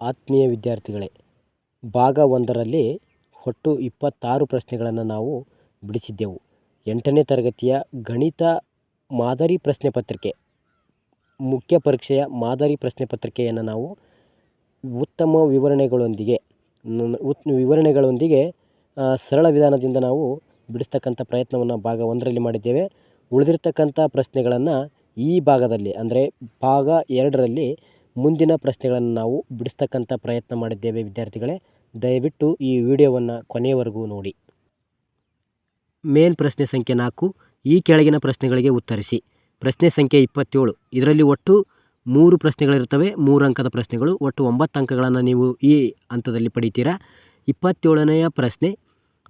ಆತ್ಮೀಯ ವಿದ್ಯಾರ್ಥಿಗಳೇ, ಭಾಗ ಒಂದರಲ್ಲಿ ಒಟ್ಟು ಇಪ್ಪತ್ತಾರು ಪ್ರಶ್ನೆಗಳನ್ನು ನಾವು ಬಿಡಿಸಿದ್ದೆವು. ಎಂಟನೇ ತರಗತಿಯ ಗಣಿತ ಮಾದರಿ ಪ್ರಶ್ನೆ ಪತ್ರಿಕೆ, ಮುಖ್ಯ ಪರೀಕ್ಷೆಯ ಮಾದರಿ ಪ್ರಶ್ನೆ ಪತ್ರಿಕೆಯನ್ನು ನಾವು ಉತ್ತಮ ವಿವರಣೆಗಳೊಂದಿಗೆ ವಿವರಣೆಗಳೊಂದಿಗೆ ಸರಳ ವಿಧಾನದಿಂದ ನಾವು ಬಿಡಿಸ್ತಕ್ಕಂಥ ಪ್ರಯತ್ನವನ್ನು ಭಾಗ ಒಂದರಲ್ಲಿ ಮಾಡಿದ್ದೇವೆ. ಉಳಿದಿರ್ತಕ್ಕಂಥ ಪ್ರಶ್ನೆಗಳನ್ನು ಈ ಭಾಗದಲ್ಲಿ, ಅಂದರೆ ಭಾಗ ಎರಡರಲ್ಲಿ ಮುಂದಿನ ಪ್ರಶ್ನೆಗಳನ್ನು ನಾವು ಬಿಡಿಸ್ತಕ್ಕಂಥ ಪ್ರಯತ್ನ ಮಾಡಿದ್ದೇವೆ ವಿದ್ಯಾರ್ಥಿಗಳೇ. ದಯವಿಟ್ಟು ಈ ವಿಡಿಯೋವನ್ನು ಕೊನೆಯವರೆಗೂ ನೋಡಿ. ಮೇನ್ ಪ್ರಶ್ನೆ ಸಂಖ್ಯೆ ನಾಲ್ಕು. ಈ ಕೆಳಗಿನ ಪ್ರಶ್ನೆಗಳಿಗೆ ಉತ್ತರಿಸಿ. ಪ್ರಶ್ನೆ ಸಂಖ್ಯೆ ಇಪ್ಪತ್ತೇಳು. ಇದರಲ್ಲಿ ಒಟ್ಟು ಮೂರು ಪ್ರಶ್ನೆಗಳಿರ್ತವೆ ಮೂರು ಅಂಕದ ಪ್ರಶ್ನೆಗಳು. ಒಟ್ಟು ಒಂಬತ್ತು ಅಂಕಗಳನ್ನು ನೀವು ಈ ಹಂತದಲ್ಲಿ ಪಡಿತೀರಾ? ಇಪ್ಪತ್ತೇಳನೆಯ ಪ್ರಶ್ನೆ.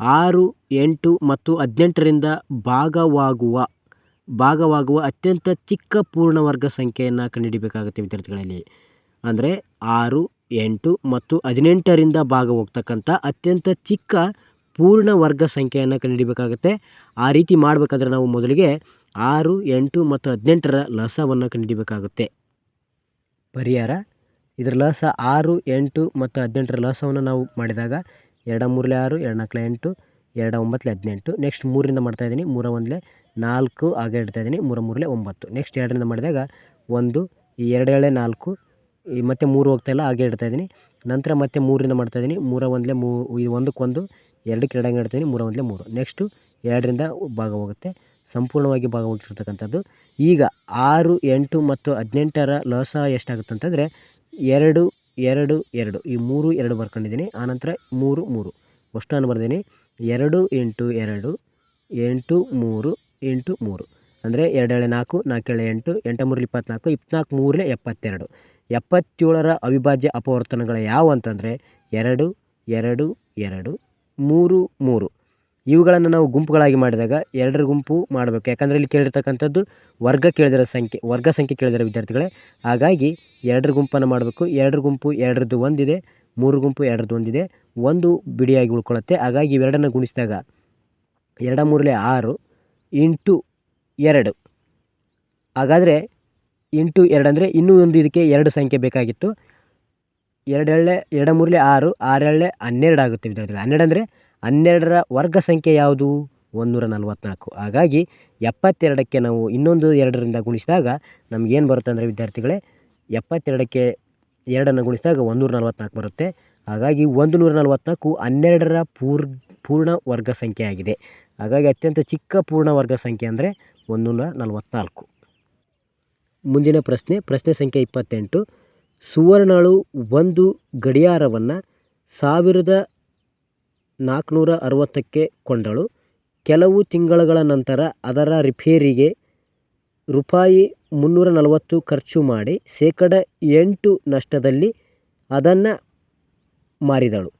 ಆರು, ಎಂಟು ಮತ್ತು ಹದಿನೆಂಟರಿಂದ ಭಾಗವಾಗುವ ಭಾಗವಾಗುವ ಅತ್ಯಂತ ಚಿಕ್ಕ ಪೂರ್ಣವರ್ಗ ಸಂಖ್ಯೆಯನ್ನು ಕಂಡುಹಿಡಿಬೇಕಾಗುತ್ತೆ ವಿದ್ಯಾರ್ಥಿಗಳಲ್ಲಿ. ಅಂದರೆ ಆರು, ಎಂಟು ಮತ್ತು ಹದಿನೆಂಟರಿಂದ ಭಾಗ ಹೋಗ್ತಕ್ಕಂಥ ಅತ್ಯಂತ ಚಿಕ್ಕ ಪೂರ್ಣ ವರ್ಗ ಸಂಖ್ಯೆಯನ್ನು ಕಂಡುಹಿಡಿಬೇಕಾಗುತ್ತೆ ಆ ರೀತಿ ಮಾಡಬೇಕಾದ್ರೆ ನಾವು ಮೊದಲಿಗೆ ಆರು, ಎಂಟು ಮತ್ತು ಹದಿನೆಂಟರ ಲಸವನ್ನು ಕಂಡುಹಿಡಿಬೇಕಾಗುತ್ತೆ ಪರಿಹಾರ, ಇದರ ಲಸ ಆರು, ಎಂಟು ಮತ್ತು ಹದಿನೆಂಟರ ಲಸವನ್ನು ನಾವು ಮಾಡಿದಾಗ ಎರಡು ಮೂರಲೆ ಆರು, ಎರಡು ನಾಲ್ಕಲೆ ಎಂಟು, ಎರಡು ಒಂಬತ್ತಲೆ ಹದಿನೆಂಟು. ನೆಕ್ಸ್ಟ್ ಮೂರರಿಂದ ಮಾಡ್ತಾಯಿದ್ದೀನಿ ಮೂರ ಒಂದಲೆ ನಾಲ್ಕು ಹಾಗೆ ಇಡ್ತಾಯಿದ್ದೀನಿ ಮೂರು ಮೂರಲೆ ಒಂಬತ್ತು. ನೆಕ್ಸ್ಟ್ ಎರಡರಿಂದ ಮಾಡಿದಾಗ ಒಂದು ಎರಡು ನಾಲ್ಕು, ಈ ಮತ್ತೆ ಮೂರು ಹೋಗ್ತಾಯಿಲ್ಲ ಹಾಗೆ ಇಡ್ತಾ ಇದ್ದೀನಿ. ನಂತರ ಮತ್ತೆ ಮೂರರಿಂದ ಮಾಡ್ತಾಯಿದ್ದೀನಿ ಮೂರ ಒಂದಲೆ ಮೂ ಈ ಒಂದಕ್ಕೊಂದು ಎರಡಕ್ಕೆ ಎರಡು ಇಡ್ತಾ ಇದ್ದೀನಿ. ಮೂರ ಒಂದಲೇ ಮೂರು. ನೆಕ್ಸ್ಟು ಎರಡರಿಂದ ಭಾಗ ಹೋಗುತ್ತೆ. ಸಂಪೂರ್ಣವಾಗಿ ಭಾಗ ಹೋಗ್ತಿರ್ತಕ್ಕಂಥದ್ದು ಈಗ ಆರು, ಎಂಟು ಮತ್ತು ಹದಿನೆಂಟರ ಲಸ ಎಷ್ಟಾಗುತ್ತೆ ಅಂತಂದರೆ ಎರಡು ಎರಡು ಎರಡು. ಈ ಮೂರು, ಎರಡು ಬರ್ಕೊಂಡಿದ್ದೀನಿ. ಆನಂತರ ಮೂರು ಮೂರು. ಅಷ್ಟನ್ನು ಬರ್ದೀನಿ ಎರಡು, ಎಂಟು ಎರಡು, ಎಂಟು, ಮೂರು ಇಂಟು ಮೂರು. ಅಂದರೆ ಎರಡೇಳೆ ನಾಲ್ಕು ನಾಲ್ಕೇಳೆ ಎಂಟು ಎಂಟು ಮೂರಲ್ಲಿ ಇಪ್ಪತ್ತ್ನಾಲ್ಕು ಇಪ್ಪತ್ನಾಲ್ಕು ಮೂರಲೇ ಎಪ್ಪತ್ತೆರಡು. ಎಪ್ಪತ್ತೇಳರ ಅವಿಭಾಜ್ಯ ಅಪವರ್ತನಗಳು ಯಾವುವು ಅಂತಂದರೆ ಎರಡು ಎರಡು ಎರಡು, ಮೂರು ಮೂರು. ಇವುಗಳನ್ನು ನಾವು ಗುಂಪುಗಳಾಗಿ ಮಾಡಿದಾಗ ಎರಡರ ಗುಂಪು ಮಾಡಬೇಕು. ಯಾಕಂದರೆ ಇಲ್ಲಿ ಕೇಳಿರ್ತಕ್ಕಂಥದ್ದು ವರ್ಗ ಕೇಳಿದಿರೋ ಸಂಖ್ಯೆ, ವರ್ಗ ಸಂಖ್ಯೆ ಕೇಳಿದಿರೋ ವಿದ್ಯಾರ್ಥಿಗಳೇ. ಹಾಗಾಗಿ ಎರಡರ ಗುಂಪನ್ನು ಮಾಡಬೇಕು. ಎರಡರ ಗುಂಪು ಎರಡರದ್ದು ಒಂದಿದೆ ಮೂರು ಗುಂಪು ಎರಡರದ್ದು ಒಂದಿದೆ. ಒಂದು ಬಿಡಿಯಾಗಿ ಉಳ್ಕೊಳ್ಳುತ್ತೆ. ಹಾಗಾಗಿ ಇವೆರಡನ್ನು ಗುಣಿಸಿದಾಗ ಎರಡ ಮೂರಲೇ ಆರು ಇಂಟು ಎರಡು. ಹಾಗಾದರೆ ಇಂಟು ಎರಡು ಅಂದರೆ ಇನ್ನೂ ಒಂದು ಇದಕ್ಕೆ ಎರಡು ಸಂಖ್ಯೆ ಬೇಕಾಗಿತ್ತು. ಎರಡು ಎಳ್ಳೆ ಎರಡು ಮೂರಲೆ ಆರು ಆರು ಎಳ್ಳೆ ಹನ್ನೆರಡು ಆಗುತ್ತೆ ವಿದ್ಯಾರ್ಥಿಗಳು. ಹನ್ನೆರಡು ಅಂದರೆ ಹನ್ನೆರಡರ ವರ್ಗ ಸಂಖ್ಯೆ ಯಾವುದು? ಒಂದುನೂರ ನಲವತ್ತ್ನಾಲ್ಕು ಹಾಗಾಗಿ ಎಪ್ಪತ್ತೆರಡಕ್ಕೆ ನಾವು ಇನ್ನೊಂದು ಎರಡರಿಂದ ಗುಣಿಸಿದಾಗ ನಮಗೇನು ಬರುತ್ತೆ ಅಂದರೆ ವಿದ್ಯಾರ್ಥಿಗಳೇ, ಎಪ್ಪತ್ತೆರಡಕ್ಕೆ ಎರಡನ್ನು ಗುಣಿಸಿದಾಗ ಒಂದುನೂರ ನಲ್ವತ್ತ್ನಾಲ್ಕು ಬರುತ್ತೆ. ಹಾಗಾಗಿ ಒಂದು ನೂರ ನಲವತ್ತ್ನಾಲ್ಕು ಹನ್ನೆರಡರ ಪೂರ್, ಪೂರ್ಣ ವರ್ಗ ಸಂಖ್ಯೆ ಆಗಿದೆ. ಹಾಗಾಗಿ ಅತ್ಯಂತ ಚಿಕ್ಕ ಪೂರ್ಣ ವರ್ಗ ಸಂಖ್ಯೆ ಅಂದರೆ ಒಂದುನೂರ ನಲವತ್ತ್ನಾಲ್ಕು ಮುಂದಿನ ಪ್ರಶ್ನೆ ಪ್ರಶ್ನೆ ಸಂಖ್ಯೆ ಇಪ್ಪತ್ತೆಂಟು. ಸುವರ್ಣಳು ಒಂದು ಗಡಿಯಾರವನ್ನು ಸಾವಿರದ ನಾಲ್ಕುನೂರ ಅರವತ್ತಕ್ಕೆ ಕೊಂಡಳು. ಕೆಲವು ತಿಂಗಳುಗಳ ನಂತರ ಅದರ ರಿಪೇರಿಗೆ ರೂಪಾಯಿ ಮುನ್ನೂರ ನಲವತ್ತು ಖರ್ಚು ಮಾಡಿ ಶೇಕಡ ಎಂಟು ನಷ್ಟದಲ್ಲಿ ಅದನ್ನು ಮಾರಿದಳು.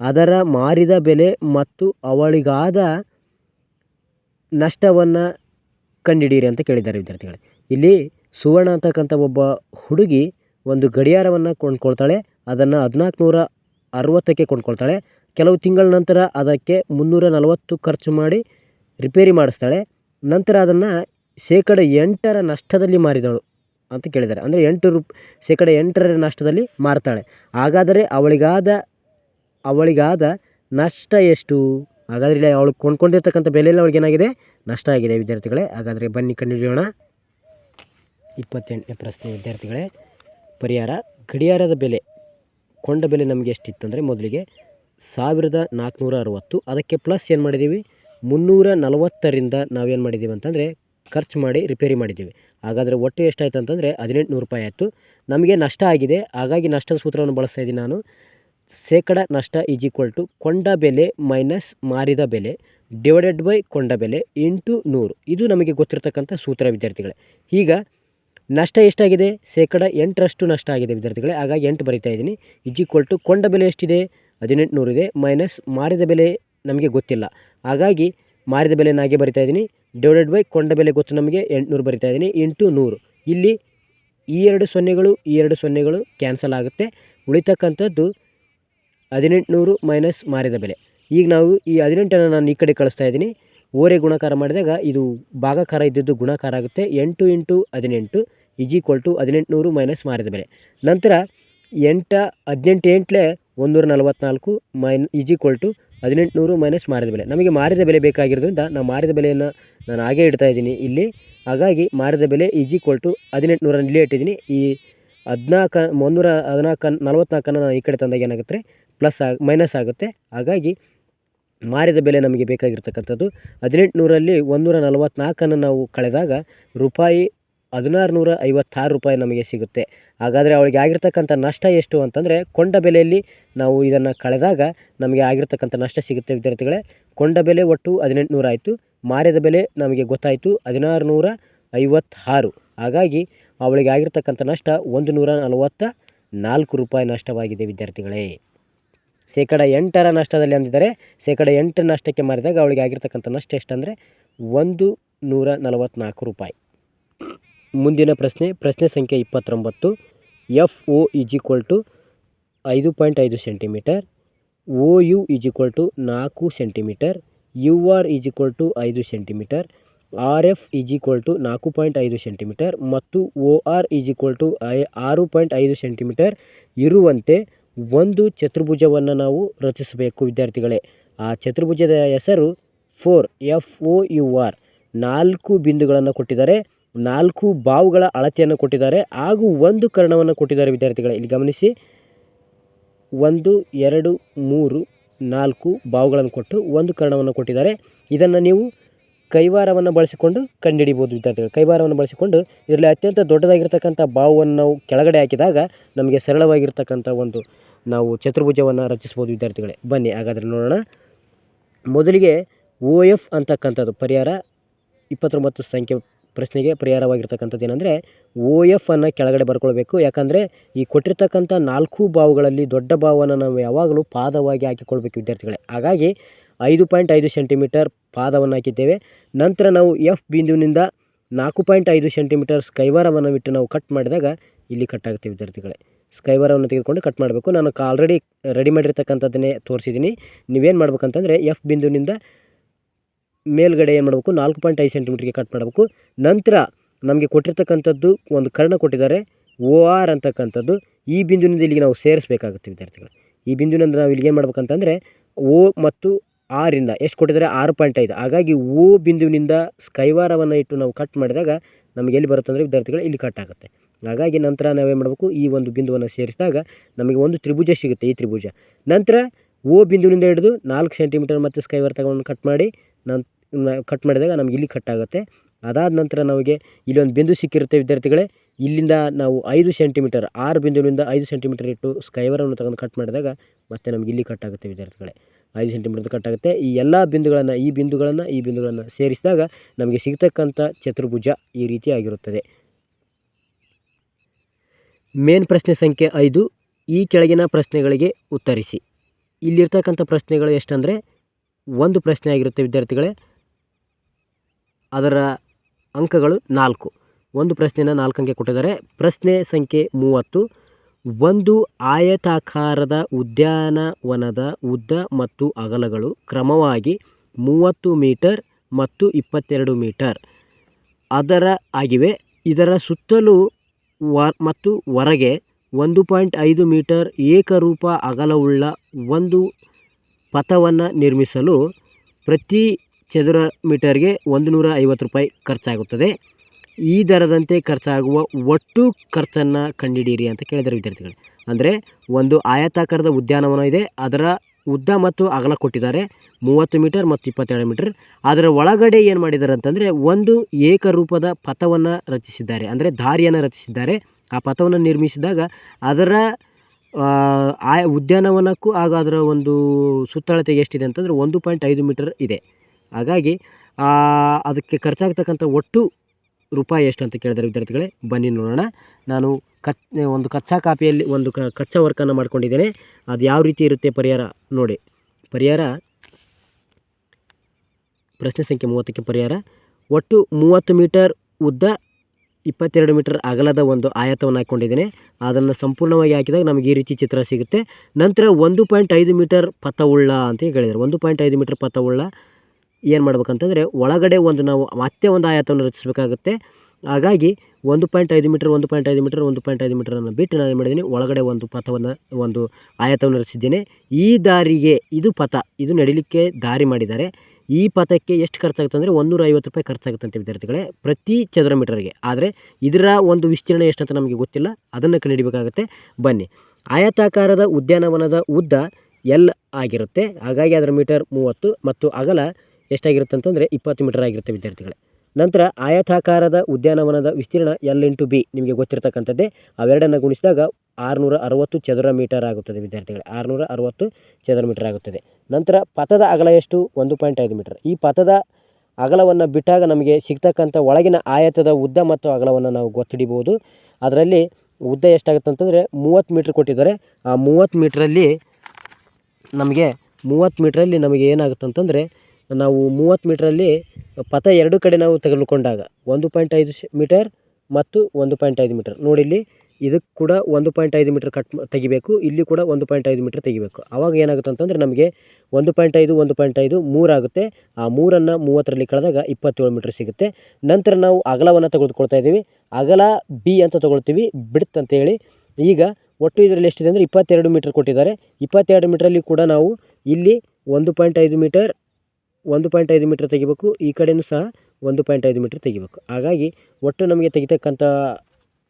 ಅದರ ಮಾರಿದ ಬೆಲೆ ಮತ್ತು ಅವಳಿಗಾದ ನಷ್ಟವನ್ನು ಕಂಡಿಡೀರಿ ಅಂತ ಕೇಳಿದ್ದಾರೆ ವಿದ್ಯಾರ್ಥಿಗಳೇ. ಇಲ್ಲಿ ಸುವರ್ಣ ಅಂತಕ್ಕಂಥ ಒಬ್ಬ ಹುಡುಗಿ ಒಂದು ಗಡಿಯಾರವನ್ನು ಕೊಂಡ್ಕೊಳ್ತಾಳೆ, ಅದನ್ನು ಹದಿನಾಲ್ಕು ನೂರ ಅರವತ್ತಕ್ಕೆ ಕೊಂಡ್ಕೊಳ್ತಾಳೆ. ಕೆಲವು ತಿಂಗಳ ನಂತರ ಅದಕ್ಕೆ ಮುನ್ನೂರ ನಲವತ್ತು ಖರ್ಚು ಮಾಡಿ ರಿಪೇರಿ ಮಾಡಿಸ್ತಾಳೆ. ನಂತರ ಅದನ್ನು ಶೇಕಡ ಎಂಟರ ನಷ್ಟದಲ್ಲಿ ಮಾರಿದಳು ಅಂತ ಕೇಳಿದ್ದಾರೆ. ಅಂದರೆ ಎಂಟು ರೂಪ, ಶೇಕಡ ಎಂಟರ ನಷ್ಟದಲ್ಲಿ ಮಾರ್ತಾಳೆ. ಹಾಗಾದರೆ ಅವಳಿಗಾದ ಅವಳಿಗಾದ ನಷ್ಟ ಎಷ್ಟು? ಹಾಗಾದರೆ ಇಲ್ಲಿ ಅವಳು ಕೊಂಡ್ಕೊಂಡಿರ್ತಕ್ಕಂಥ ಬೆಲೆಯಲ್ಲಿ ಅವಳಿಗೆ ಏನಾಗಿದೆ? ನಷ್ಟ ಆಗಿದೆ ವಿದ್ಯಾರ್ಥಿಗಳೇ. ಹಾಗಾದರೆ ಬನ್ನಿ ಕಂಡುಹಿಡಿಯೋಣ. ಇಪ್ಪತ್ತೆಂಟನೇ ಪ್ರಶ್ನೆ ವಿದ್ಯಾರ್ಥಿಗಳೇ, ಪರಿಹಾರ. ಗಡಿಯಾರದ ಬೆಲೆ. ಕೊಂಡ ಬೆಲೆ ನಮಗೆ ಎಷ್ಟಿತ್ತು ಅಂದರೆ ಮೊದಲಿಗೆ ಸಾವಿರದ ನಾಲ್ಕುನೂರ ಅರವತ್ತು. ಅದಕ್ಕೆ ಪ್ಲಸ್ ಏನು ಮಾಡಿದ್ದೀವಿ ಮುನ್ನೂರ ನಲವತ್ತರಿಂದ ನಾವೇನು ಮಾಡಿದ್ದೀವಿ ಅಂತಂದರೆ ಖರ್ಚು ಮಾಡಿ ರಿಪೇರಿ ಮಾಡಿದ್ದೀವಿ ಹಾಗಾದರೆ ಒಟ್ಟು ಎಷ್ಟಾಯ್ತು ಅಂತಂದರೆ ಹದಿನೆಂಟು ನೂರು ರೂಪಾಯಿ ಆಯಿತು. ನಮಗೆ ನಷ್ಟ ಆಗಿದೆ. ಹಾಗಾಗಿ ನಷ್ಟದ ಸೂತ್ರವನ್ನು ಬಳಸ್ತಾ ಇದ್ದೀನಿ ನಾನು. ಶೇಕಡ ನಷ್ಟ ಈಸ್ ಈಕ್ವಲ್ ಟು ಕೊಂಡ ಬೆಲೆ ಮೈನಸ್ ಮಾರಿದ ಬೆಲೆ ಡಿವೈಡೆಡ್ ಬೈ ಕೊಂಡ ಬೆಲೆ ಇಂಟು ನೂರು. ಇದು ನಮಗೆ ಗೊತ್ತಿರತಕ್ಕಂಥ ಸೂತ್ರ ವಿದ್ಯಾರ್ಥಿಗಳೇ. ಈಗ ನಷ್ಟ ಎಷ್ಟಾಗಿದೆ? ಶೇಕಡ ಎಂಟರಷ್ಟು ನಷ್ಟ ಆಗಿದೆ ವಿದ್ಯಾರ್ಥಿಗಳೇ. ಹಾಗಾಗಿ ಎಂಟು ಬರಿತಾ ಇದ್ದೀನಿ. ಈಸ್ ಈಕ್ವಲ್ ಟು ಕೊಂಡ ಬೆಲೆ ಎಷ್ಟಿದೆ? ಹದಿನೆಂಟು ಇದೆ. ಮೈನಸ್ ಮಾರಿದ ಬೆಲೆ ನಮಗೆ ಗೊತ್ತಿಲ್ಲ. ಹಾಗಾಗಿ ಮಾರಿದ ಬೆಲೆನ ಹಾಗೆ ಬರಿತಾ ಇದ್ದೀನಿ. ಡಿವೈಡೆಡ್ ಬೈ ಕೊಂಡ ಬೆಲೆ ಗೊತ್ತು ನಮಗೆ. ಎಂಟುನೂರು ಬರಿತಾ ಇದ್ದೀನಿ. ಇಂಟು ನೂರು. ಇಲ್ಲಿ ಈ ಎರಡು ಸೊನ್ನೆಗಳು, ಈ ಎರಡು ಸೊನ್ನೆಗಳು ಕ್ಯಾನ್ಸಲ್ ಆಗುತ್ತೆ. ಉಳಿತಕ್ಕಂಥದ್ದು ಹದಿನೆಂಟುನೂರು ಮೈನಸ್ ಮಾರಿದ ಬೆಲೆ. ಈಗ ನಾವು ಈ ಹದಿನೆಂಟನ್ನು ನಾನು ಈ ಕಡೆ ಕಳಿಸ್ತಾ ಇದ್ದೀನಿ. ಓರೆ ಗುಣಾಕಾರ ಮಾಡಿದಾಗ ಇದು ಭಾಗಾಕಾರ ಇದ್ದದ್ದು ಗುಣಾಕಾರ ಆಗುತ್ತೆ. ಎಂಟು ಇಂಟು ಹದಿನೆಂಟು ಈಸ್ ಈಕ್ವಲ್ ಟು ಹದಿನೆಂಟುನೂರು ಮೈನಸ್ ಮಾರಿದ ಬೆಲೆ. ನಂತರ ಎಂಟ ಹದಿನೆಂಟು ಎಂಟ್ಲೆ ಒಂದೂರ ನಲವತ್ತ್ನಾಲ್ಕು ಮೈನ್ ಈಸ್ ಈಕ್ವಲ್ ಟು ಹದಿನೆಂಟುನೂರು ಮೈನಸ್ ಮಾರಿದ ಬೆಲೆ. ನಮಗೆ ಮಾರಿದ ಬೆಲೆ ಬೇಕಾಗಿರೋದ್ರಿಂದ ನಾವು ಮಾರಿದ ಬೆಲೆಯನ್ನು ನಾನು ಹಾಗೇ ಇಡ್ತಾ ಇದ್ದೀನಿ ಇಲ್ಲಿ. ಹಾಗಾಗಿ ಮಾರಿದ ಬೆಲೆ ಈಜ್ ಈಕ್ವಲ್ ಟು ಹದಿನೆಂಟುನೂರ ಇಲ್ಲೇ ಇಟ್ಟಿದ್ದೀನಿ. ಈ ಹದಿನಾಲ್ಕು ಮುನ್ನೂರ ಹದಿನಾಲ್ಕು ನಲವತ್ತ್ನಾಲ್ಕನ್ನು ನಾನು ಈ ಕಡೆ ತಂದಾಗ ಏನಾಗುತ್ತೆ? ಪ್ಲಸ್ ಆಗ, ಮೈನಸ್ ಆಗುತ್ತೆ. ಹಾಗಾಗಿ ಮಾರಿದ ಬೆಲೆ ನಮಗೆ ಬೇಕಾಗಿರ್ತಕ್ಕಂಥದ್ದು. ಹದಿನೆಂಟುನೂರಲ್ಲಿ ಒಂದೂರ ನಲವತ್ತ್ನಾಲ್ಕನ್ನು ನಾವು ಕಳೆದಾಗ ರೂಪಾಯಿ ಹದಿನಾರು ನೂರ ಐವತ್ತಾರು ರೂಪಾಯಿ ನಮಗೆ ಸಿಗುತ್ತೆ. ಹಾಗಾದರೆ ಅವಳಿಗೆ ಆಗಿರ್ತಕ್ಕಂಥ ನಷ್ಟ ಎಷ್ಟು ಅಂತಂದರೆ ಕೊಂಡ ಬೆಲೆಯಲ್ಲಿ ನಾವು ಇದನ್ನು ಕಳೆದಾಗ ನಮಗೆ ಆಗಿರ್ತಕ್ಕಂಥ ನಷ್ಟ ಸಿಗುತ್ತೆ ವಿದ್ಯಾರ್ಥಿಗಳೇ. ಕೊಂಡ ಬೆಲೆ ಒಟ್ಟು ಹದಿನೆಂಟುನೂರ ಆಯಿತು. ಮಾರಿದ ಬೆಲೆ ನಮಗೆ ಗೊತ್ತಾಯಿತು ಹದಿನಾರು ನೂರ ಐವತ್ತಾರು ಹಾಗಾಗಿ ಅವಳಿಗೆ ಆಗಿರ್ತಕ್ಕಂಥ ನಷ್ಟ ಒಂದು ನೂರ ನಲವತ್ತ ನಾಲ್ಕು ರೂಪಾಯಿ ನಷ್ಟವಾಗಿದೆ ವಿದ್ಯಾರ್ಥಿಗಳೇ. ಶೇಕಡ ಎಂಟರ ನಷ್ಟದಲ್ಲಿ ಅಂದಿದ್ದಾರೆ. ಶೇಕಡ ಎಂಟು ನಷ್ಟಕ್ಕೆ ಮಾರಿದಾಗ ಅವಳಿಗೆ ಆಗಿರ್ತಕ್ಕಂಥ ನಷ್ಟ ಎಷ್ಟಂದರೆ ಒಂದು ನೂರ ನಲವತ್ತ್ನಾಲ್ಕು ರೂಪಾಯಿ. ಮುಂದಿನ ಪ್ರಶ್ನೆ ಪ್ರಶ್ನೆ ಸಂಖ್ಯೆ ಇಪ್ಪತ್ತೊಂಬತ್ತು. F O is equal to ಐದು ಪಾಯಿಂಟ್ ಐದು centimetre. O U is equal to ನಾಲ್ಕು centimetre. U R is equal to ಐದು centimetre. R F is equal to ನಾಲ್ಕು ಪಾಯಿಂಟ್ ಐದು ಸೆಂಟಿಮೀಟರ್. ಮತ್ತು O R is equal to I ಆರು point ಐದು centimetre. ಇರುವಂತೆ ಒಂದು ಚತುರ್ಭುಜವನ್ನು ನಾವು ರಚಿಸಬೇಕು, ವಿದ್ಯಾರ್ಥಿಗಳೇ. ಆ ಚತುರ್ಭುಜದ ಹೆಸರು four, F O U R. ನಾಲ್ಕು ಬಿಂದುಗಳನ್ನು ಕೊಟ್ಟಿದ್ದಾರೆ, ನಾಲ್ಕು ಬಾವುಗಳ ಅಳತೆಯನ್ನು ಕೊಟ್ಟಿದ್ದಾರೆ, ಹಾಗೂ ಒಂದು ಕರ್ಣವನ್ನು ಕೊಟ್ಟಿದ್ದಾರೆ, ವಿದ್ಯಾರ್ಥಿಗಳೇ. ಇಲ್ಲಿ ಗಮನಿಸಿ, ಒಂದು, ಎರಡು, ಮೂರು, ನಾಲ್ಕು ಬಾವುಗಳನ್ನು ಕೊಟ್ಟು ಒಂದು ಕರ್ಣವನ್ನು ಕೊಟ್ಟಿದ್ದಾರೆ. ಇದನ್ನು ನೀವು ಕೈವಾರವನ್ನು ಬಳಸಿಕೊಂಡು ಕಂಡುಹಿಡಿಬೋದು ವಿದ್ಯಾರ್ಥಿಗಳು. ಕೈವಾರವನ್ನು ಬಳಸಿಕೊಂಡು ಇದರಲ್ಲಿ ಅತ್ಯಂತ ದೊಡ್ಡದಾಗಿರ್ತಕ್ಕಂಥ ಬಾವನ್ನು ನಾವು ಕೆಳಗಡೆ ಹಾಕಿದಾಗ ನಮಗೆ ಸರಳವಾಗಿರ್ತಕ್ಕಂಥ ಒಂದು ನಾವು ಚತುರ್ಭುಜವನ್ನು ರಚಿಸ್ಬೋದು ವಿದ್ಯಾರ್ಥಿಗಳೇ. ಬನ್ನಿ, ಹಾಗಾದರೆ ನೋಡೋಣ. ಮೊದಲಿಗೆ ಓ ಎಫ್ ಅಂತಕ್ಕಂಥದ್ದು, ಪರಿಹಾರ ಇಪ್ಪತ್ತೊಂಬತ್ತು ಸಂಖ್ಯೆ ಪ್ರಶ್ನೆಗೆ ಪರಿಹಾರವಾಗಿರ್ತಕ್ಕಂಥದ್ದು ಏನಂದರೆ ಓ ಎಫ್ ಅನ್ನು ಕೆಳಗಡೆ ಬರ್ಕೊಳ್ಬೇಕು. ಯಾಕಂದರೆ, ಈ ಕೊಟ್ಟಿರ್ತಕ್ಕಂಥ ನಾಲ್ಕು ಬಾವುಗಳಲ್ಲಿ ದೊಡ್ಡ ಬಾವನ್ನು ನಾವು ಯಾವಾಗಲೂ ಪಾದವಾಗಿ ಹಾಕಿಕೊಳ್ಬೇಕು, ವಿದ್ಯಾರ್ಥಿಗಳೇ. ಹಾಗಾಗಿ, ಐದು ಪಾಯಿಂಟ್ ಐದು ಸೆಂಟಿಮೀಟರ್ ಪಾದವನ್ನು ಹಾಕಿದ್ದೇವೆ. ನಂತರ ನಾವು ಎಫ್ ಬಿಂದುವಿನಿಂದ ನಾಲ್ಕು ಪಾಯಿಂಟ್ ಐದು ಸೆಂಟಿಮೀಟರ್ ಸ್ಕೈವಾರವನ್ನು ಬಿಟ್ಟು ನಾವು ಕಟ್ ಮಾಡಿದಾಗ, ಇಲ್ಲಿ ಕಟ್ ಆಗುತ್ತೆ, ವಿದ್ಯಾರ್ಥಿಗಳೇ. ಸ್ಕೈವಾರವನ್ನು ತೆಗೆದುಕೊಂಡು ಕಟ್ ಮಾಡಬೇಕು. ನಾನು ಆಲ್ರೆಡಿ ರೆಡಿ ಮಾಡಿರ್ತಕ್ಕಂಥದ್ದನ್ನೇ ತೋರಿಸಿದ್ದೀನಿ. ನೀವೇನು ಮಾಡ್ಬೇಕಂತಂದರೆ ಎಫ್ ಬಿಂದುವಿನಿಂದ ಮೇಲ್ಗಡೆ ಏನು ಮಾಡಬೇಕು? ನಾಲ್ಕು ಪಾಯಿಂಟ್ ಐದು ಸೆಂಟಿಮೀಟ್ರಿಗೆ ಕಟ್ ಮಾಡಬೇಕು. ನಂತರ ನಮಗೆ ಕೊಟ್ಟಿರ್ತಕ್ಕಂಥದ್ದು ಒಂದು ಕರ್ಣ ಕೊಟ್ಟಿದ್ದಾರೆ. ಓ ಆರ್ ಅಂತಕ್ಕಂಥದ್ದು. ಈ ಬಿಂದುವಿನಿಂದ ಇಲ್ಲಿಗೆ ನಾವು ಸೇರಿಸಬೇಕಾಗುತ್ತೆ ವಿದ್ಯಾರ್ಥಿಗಳು. ಈ ಬಿಂದುವಿನಿಂದ ನಾವು ಇಲ್ಲಿಗೆ ಏನು ಮಾಡ್ಬೇಕಂತಂದರೆ ಓ ಮತ್ತು ಆರಿಂದ ಎಷ್ಟು ಕೊಟ್ಟಿದ್ದಾರೆ? ಆರು ಪಾಯಿಂಟ್ ಐದು. ಹಾಗಾಗಿ ಓ ಬಿಂದುವಿನಿಂದ ಸ್ಕೈವಾರವನ್ನು ಇಟ್ಟು ನಾವು ಕಟ್ ಮಾಡಿದಾಗ ನಮಗೆ ಎಲ್ಲಿ ಬರುತ್ತೆ ಅಂದರೆ ವಿದ್ಯಾರ್ಥಿಗಳು ಇಲ್ಲಿ ಕಟ್ ಆಗುತ್ತೆ. ಹಾಗಾಗಿ ನಂತರ ನಾವೇನು ಮಾಡಬೇಕು? ಈ ಒಂದು ಬಿಂದುವನ್ನು ಸೇರಿಸಿದಾಗ ನಮಗೆ ಒಂದು ತ್ರಿಭುಜ ಸಿಗುತ್ತೆ, ಈ ತ್ರಿಭುಜ. ನಂತರ ಓ ಬಿಂದುವಿನಿಂದ ಹಿಡಿದು ನಾಲ್ಕು ಸೆಂಟಿಮೀಟರ್ ಮತ್ತು ಸ್ಕೈವರ್ ತಗೊಂಡು ಕಟ್ ಮಾಡಿ ನನ್ ಕಟ್ ಮಾಡಿದಾಗ ನಮಗೆ ಇಲ್ಲಿ ಕಟ್ ಆಗುತ್ತೆ. ಅದಾದ ನಂತರ ನಮಗೆ ಇಲ್ಲೊಂದು ಬಿಂದು ಸಿಕ್ಕಿರುತ್ತೆ, ವಿದ್ಯಾರ್ಥಿಗಳೇ. ಇಲ್ಲಿಂದ ನಾವು ಐದು ಸೆಂಟಿಮೀಟರ್ ಆರು ಬಿಂದುವಿನಿಂದ ಐದು ಸೆಂಟಿಮೀಟರ್ ಇಟ್ಟು ಸ್ಕೈವರನ್ನು ತಗೊಂಡು ಕಟ್ ಮಾಡಿದಾಗ ಮತ್ತೆ ನಮಗೆ ಇಲ್ಲಿ ಕಟ್ ಆಗುತ್ತೆ, ವಿದ್ಯಾರ್ಥಿಗಳೇ. ಐದು ಸೆಂಟಿಮೀಟರ್ ಕಟ್ ಆಗುತ್ತೆ. ಈ ಎಲ್ಲ ಬಿಂದುಗಳನ್ನು, ಈ ಬಿಂದುಗಳನ್ನು ಈ ಬಿಂದುಗಳನ್ನು ಸೇರಿಸಿದಾಗ ನಮಗೆ ಸಿಗ್ತಕ್ಕಂಥ ಚತುರ್ಭುಜ ಈ ರೀತಿ ಆಗಿರುತ್ತದೆ. ಮೇನ್ ಪ್ರಶ್ನೆ ಸಂಖ್ಯೆ ಐದು, ಈ ಕೆಳಗಿನ ಪ್ರಶ್ನೆಗಳಿಗೆ ಉತ್ತರಿಸಿ. ಇಲ್ಲಿರ್ತಕ್ಕಂಥ ಪ್ರಶ್ನೆಗಳು ಎಷ್ಟಂದರೆ, ಒಂದು ಪ್ರಶ್ನೆ ಆಗಿರುತ್ತೆ ವಿದ್ಯಾರ್ಥಿಗಳೇ. ಅದರ ಅಂಕಗಳು ನಾಲ್ಕು. ಒಂದು ಪ್ರಶ್ನೆಯನ್ನು ನಾಲ್ಕು ಅಂಕೆ ಕೊಟ್ಟಿದ್ದಾರೆ. ಪ್ರಶ್ನೆ ಸಂಖ್ಯೆ ಮೂವತ್ತು, ಒಂದು ಆಯತಾಕಾರದ ಉದ್ಯಾನವನದ ಉದ್ದ ಮತ್ತು ಅಗಲಗಳು ಕ್ರಮವಾಗಿ ಮೂವತ್ತು ಮೀಟರ್ ಮತ್ತು ಇಪ್ಪತ್ತೆರಡು ಮೀಟರ್. ಅದರ ಆಗಿವೆ. ಇದರ ಸುತ್ತಲೂ ವ, ಮತ್ತು ಹೊರಗೆ ಒಂದು ಪಾಯಿಂಟ್ ಐದು ಮೀಟರ್ ಏಕರೂಪ ಅಗಲವುಳ್ಳ ಒಂದು ಪಥವನ್ನು ನಿರ್ಮಿಸಲು ಪ್ರತಿ ಚದುರ ಮೀಟರ್ಗೆ ಒಂದು ನೂರ ಐವತ್ತು ರೂಪಾಯಿ ಖರ್ಚಾಗುತ್ತದೆ. ಈ ದರದಂತೆ ಖರ್ಚಾಗುವ ಒಟ್ಟು ಖರ್ಚನ್ನು ಕಂಡುಹಿಡಿಯಿರಿ ಅಂತ ಕೇಳಿದ್ದಾರೆ ವಿದ್ಯಾರ್ಥಿಗಳು. ಅಂದರೆ ಒಂದು ಆಯತಾಕಾರದ ಉದ್ಯಾನವನ ಇದೆ, ಅದರ ಉದ್ದ ಮತ್ತು ಅಗಲ ಕೊಟ್ಟಿದ್ದಾರೆ. ಮೂವತ್ತು ಮೀಟರ್ ಮತ್ತು ಇಪ್ಪತ್ತೆರಡು ಮೀಟರ್. ಅದರ ಒಳಗಡೆ ಏನು ಮಾಡಿದ್ದಾರೆ ಅಂತಂದರೆ ಒಂದು ಏಕರೂಪದ ಪಥವನ್ನು ರಚಿಸಿದ್ದಾರೆ. ಅಂದರೆ ದಾರಿಯನ್ನು ರಚಿಸಿದ್ದಾರೆ. ಆ ಪಥವನ್ನು ನಿರ್ಮಿಸಿದಾಗ ಅದರ, ಆ ಉದ್ಯಾನವನಕ್ಕೂ ಹಾಗೂ ಅದರ ಒಂದು ಸುತ್ತಳತೆ ಎಷ್ಟಿದೆ ಅಂತಂದರೆ ಒಂದು ಪಾಯಿಂಟ್ ಐದು ಮೀಟರ್ ಇದೆ. ಹಾಗಾಗಿ ಅದಕ್ಕೆ ಖರ್ಚಾಗ್ತಕ್ಕಂಥ ಒಟ್ಟು ರೂಪಾಯಿ ಎಷ್ಟು ಅಂತ ಕೇಳಿದರೆ ವಿದ್ಯಾರ್ಥಿಗಳೇ, ಬನ್ನಿ ನೋಡೋಣ. ನಾನು ಕಚ್, ಒಂದು ಕಚ್ಚಾ ಕಾಪಿಯಲ್ಲಿ ಒಂದು ಕಚ್ಚಾ ವರ್ಕನ್ನು ಮಾಡ್ಕೊಂಡಿದ್ದೇನೆ. ಅದು ಯಾವ ರೀತಿ ಇರುತ್ತೆ ಪರಿಹಾರ ನೋಡಿ. ಪರಿಹಾರ, ಪ್ರಶ್ನೆ ಸಂಖ್ಯೆ ಮೂವತ್ತಕ್ಕೆ ಪರಿಹಾರ. ಒಟ್ಟು ಮೂವತ್ತು ಮೀಟರ್ ಉದ್ದ ಇಪ್ಪತ್ತೆರಡು ಮೀಟರ್ ಅಗಲದ ಒಂದು ಆಯತವನ್ನು ಹಾಕ್ಕೊಂಡಿದ್ದೇನೆ. ಅದನ್ನು ಸಂಪೂರ್ಣವಾಗಿ ಹಾಕಿದಾಗ ನಮಗೆ ಈ ರೀತಿ ಚಿತ್ರ ಸಿಗುತ್ತೆ. ನಂತರ ಒಂದು ಪಾಯಿಂಟ್ ಐದು ಮೀಟರ್ ಪಥವುಳ್ಳ ಅಂತ ಹೇಳಿದ್ದಾರೆ ಒಂದು ಪಾಯಿಂಟ್ ಐದು ಮೀಟರ್ ಪಥವುಳ್ಳ ಏನು ಮಾಡ್ಬೇಕಂತಂದರೆ ಒಳಗಡೆ ಒಂದು ನಾವು ಮತ್ತೆ ಒಂದು ಆಯತವನ್ನು ರಚಿಸಬೇಕಾಗುತ್ತೆ. ಹಾಗಾಗಿ ಒಂದು ಪಾಯಿಂಟ್ ಐದು ಮೀಟರ್, ಒಂದು ಪಾಯಿಂಟ್ ಐದು ಮೀಟರ್, ಒಂದು ಪಾಯಿಂಟ್ ಐದು ಮೀಟರನ್ನು ಬಿಟ್ಟು ನಾನು ಮಾಡಿದ್ದೀನಿ, ಒಳಗಡೆ ಒಂದು ಪಥವನ್ನು, ಒಂದು ಆಯತವನ್ನು ರಚಿಸಿದ್ದೇನೆ. ಈ ದಾರಿಗೆ ಇದು ಪಥ, ಇದು ನಡಿಲಿಕ್ಕೆ ದಾರಿ ಮಾಡಿದ್ದಾರೆ. ಈ ಪಥಕ್ಕೆ ಎಷ್ಟು ಖರ್ಚಾಗುತ್ತೆ ಅಂದರೆ ಒಂದೂರ ಐವತ್ತು ರೂಪಾಯಿ ಖರ್ಚಾಗುತ್ತಂತೆ ವಿದ್ಯಾರ್ಥಿಗಳೇ, ಪ್ರತಿ ಚದರ ಮೀಟರ್ಗೆ. ಆದರೆ ಇದರ ಒಂದು ವಿಸ್ತೀರ್ಣ ಎಷ್ಟಂತ ನಮಗೆ ಗೊತ್ತಿಲ್ಲ. ಅದನ್ನು ಕಂಡುಹಿಡಿಬೇಕಾಗುತ್ತೆ. ಬನ್ನಿ. ಆಯತಾಕಾರದ ಉದ್ಯಾನವನದ ಉದ್ದ ಎಲ್ ಆಗಿರುತ್ತೆ. ಹಾಗಾಗಿ ಅದರ ಮೀಟರ್ ಮೂವತ್ತು ಮತ್ತು ಅಗಲ ಎಷ್ಟಾಗಿರುತ್ತೆ ಅಂತಂದರೆ ಇಪ್ಪತ್ತು ಮೀಟರ್ ಆಗಿರುತ್ತೆ ವಿದ್ಯಾರ್ಥಿಗಳೇ. ನಂತರ ಆಯತಾಕಾರದ ಉದ್ಯಾನವನದ ವಿಸ್ತೀರ್ಣ ಎಲ್ ಇಂಟು ಬಿ ನಿಮಗೆ ಗೊತ್ತಿರತಕ್ಕಂಥದ್ದೇ, ಅವೆರಡನ್ನು ಗುಣಿಸಿದಾಗ ಆರುನೂರ ಅರವತ್ತು ಚದರ ಮೀಟರ್ ಆಗುತ್ತದೆ ವಿದ್ಯಾರ್ಥಿಗಳೇ. ಆರುನೂರ ಅರವತ್ತು ಚದರ ಮೀಟರ್ ಆಗುತ್ತದೆ. ನಂತರ ಪಥದ ಅಗಲ ಎಷ್ಟು? ಒಂದು ಪಾಯಿಂಟ್ ಐದು ಮೀಟರ್. ಈ ಪಥದ ಅಗಲವನ್ನು ಬಿಟ್ಟಾಗ ನಮಗೆ ಸಿಗ್ತಕ್ಕಂಥ ಒಳಗಿನ ಆಯತದ ಉದ್ದ ಮತ್ತು ಅಗಲವನ್ನು ನಾವು ಗೊತ್ತಿಡಿಬೋದು. ಅದರಲ್ಲಿ ಉದ್ದ ಎಷ್ಟಾಗುತ್ತೆ ಅಂತಂದರೆ ಮೂವತ್ತು ಮೀಟ್ರ್ ಕೊಟ್ಟಿದ್ದಾರೆ. ಆ ಮೂವತ್ತು ಮೀಟ್ರಲ್ಲಿ ನಮಗೆ, ಮೂವತ್ತು ಮೀಟ್ರಲ್ಲಿ ನಮಗೆ ಏನಾಗುತ್ತೆ ಅಂತಂದರೆ ನಾವು ಮೂವತ್ತು ಮೀಟ್ರಲ್ಲಿ ಪಥ ಎರಡು ಕಡೆ ನಾವು ತೆಗೆದುಕೊಂಡಾಗ ಒಂದು ಪಾಯಿಂಟ್ ಐದು ಶ ಮೀಟರ್ ಮತ್ತು ಒಂದು ಪಾಯಿಂಟ್ ಐದು ಮೀಟರ್. ನೋಡಿಲ್ಲಿ ಇದಕ್ಕೆ ಕೂಡ ಒಂದು ಪಾಯಿಂಟ್ ಐದು ಮೀಟರ್ ಕಟ್ ತೆಗಿಬೇಕು, ಇಲ್ಲಿ ಕೂಡ ಒಂದು ಪಾಯಿಂಟ್ ಐದು ಮೀಟರ್ ತೆಗಿಬೇಕು. ಆವಾಗ ಏನಾಗುತ್ತೆ ಅಂತಂದರೆ ನಮಗೆ ಒಂದು ಪಾಯಿಂಟ್ ಐದು, ಒಂದು ಪಾಯಿಂಟ್ ಐದು ಮೂರಾಗುತ್ತೆ ಆ ಮೂರನ್ನು ಮೂವತ್ತರಲ್ಲಿ ಕಳೆದಾಗ ಇಪ್ಪತ್ತೇಳು ಮೀಟರ್ ಸಿಗುತ್ತೆ. ನಂತರ ನಾವು ಅಗಲವನ್ನು ತೆಗೆದುಕೊಳ್ತಾ ಇದ್ದೀವಿ. ಅಗಲ ಬಿ ಅಂತ ತೊಗೊಳ್ತೀವಿ, ಬಿಡ್ತ್ ಅಂತೇಳಿ ಈಗ ಒಟ್ಟು ಇದರಲ್ಲಿ ಎಷ್ಟಿದೆ ಅಂದರೆ ಇಪ್ಪತ್ತೆರಡು ಮೀಟರ್ ಕೊಟ್ಟಿದ್ದಾರೆ. ಇಪ್ಪತ್ತೆರಡು ಮೀಟ್ರಲ್ಲಿ ಕೂಡ ನಾವು ಇಲ್ಲಿ ಒಂದು ಪಾಯಿಂಟ್ ಐದು ಮೀಟರ್ ಒಂದು ಪಾಯಿಂಟ್ ಐದು ಮೀಟ್ರ್ ತೆಗಿಬೇಕು, ಈ ಕಡೆಯೂ ಸಹ ಒಂದು ಪಾಯಿಂಟ್ ಐದು ಮೀಟ್ರ್ ತೆಗಿಬೇಕು. ಹಾಗಾಗಿ ಒಟ್ಟು ನಮಗೆ ತೆಗಿತಕ್ಕಂಥ